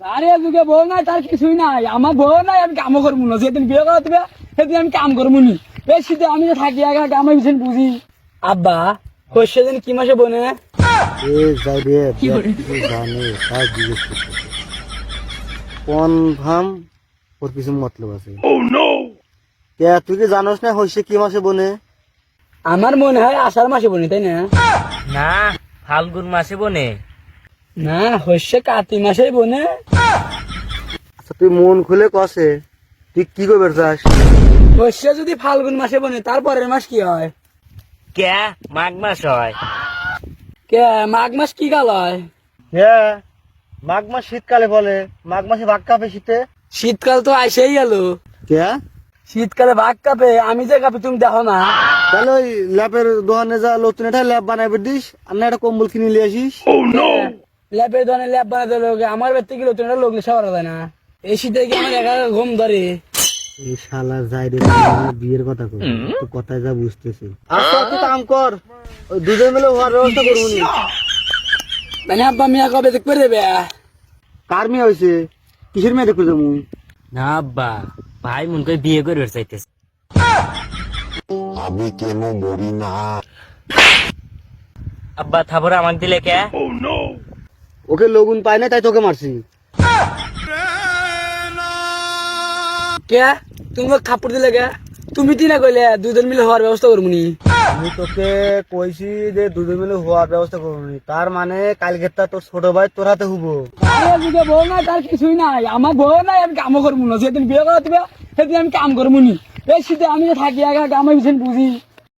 আরে যুগে বউ নাই তার কিছুই নাই। আমার বউ নাই আমি কামও করব না। যেদিন বিয়ে করা দিবে সেদিন আমি কাম করব নি। এই শীতে আমি যে থাকি ভীষণ বুঝি। আব্বা কি মাসে বনে? কিছু কনফার্ম ওর মতলব আছে। কে তুই কি জানোস না হইছে কি মাসে বনে? আমার মনে হয় আষাঢ় মাসে বনে তাই না? না ফাল্গুন মাসে বনে। না হচ্ছে কার্তিক মাসেই বনে। আচ্ছা তুই মন খুলে কষে তুই কি করবে চাস? হচ্ছে যদি ফাল্গুন মাসে বনে তারপরের মাস কি হয়? কে? মাঘ মাস হয়। কে? মাঘ মাস কি কাল হয়? হ্যাঁ মাঘ মাস শীতকালে বলে মাঘ মাসে ভাগ কাপে শীতে। শীতকাল তো আইসেই গেল। কে? শীতকালে ভাগ কাপে আমি যে কাপে তুমি দেখো না। তাহলে ওই ল্যাপের দোকানে যা নতুন একটা ল্যাপ বানাই দিস আর না একটা কম্বল কিনে নিয়ে আসিস। ল্যাপের দোকানে ল্যাপ বানাতে লোক আমার ব্যক্তি গেলে তুমি লোক নেশা করা যায় না। এই শীতে কি আমার একা একা ঘুম ধরে। এই শালা যাই রে বিয়ের কথা কই তো কথায় যা বুঝতেছি। আচ্ছা তুই কাম কর দুজন মিলে হওয়ার ব্যবস্থা করব নি। মানে আব্বা মিয়া কবে দেখবে দেবে কার মেয়ে হয়েছে কিসের মেয়ে দেখতে যাব? না আব্বা ভাই মন করে বিয়ে করে চাইতেছে। আমি কেন মরি না? আব্বা থাপরে আমাকে দিলে কে? ওকে লগুন পায় না তাই তোকে মারছি। কে? তুমি থাপ্পড় দিলে কে? তুমি তিনা কইলে দুজন মিলে হওয়ার ব্যবস্থা করব নি? আমি তোকে কইছি যে দুজন মিলে হওয়ার ব্যবস্থা করব নি। তার মানে কালকে তা তোর ছোট ভাই তোর হাতে হুবো। বউ নাই তার কিছুই নাই। আমার বউ নাই আমি কামও করব না। যেদিন বিয়ে করা দিবে সেদিন আমি কাম করব নি। এই শীতে আমি থাকি একা আমি ভীষণ বুঝি।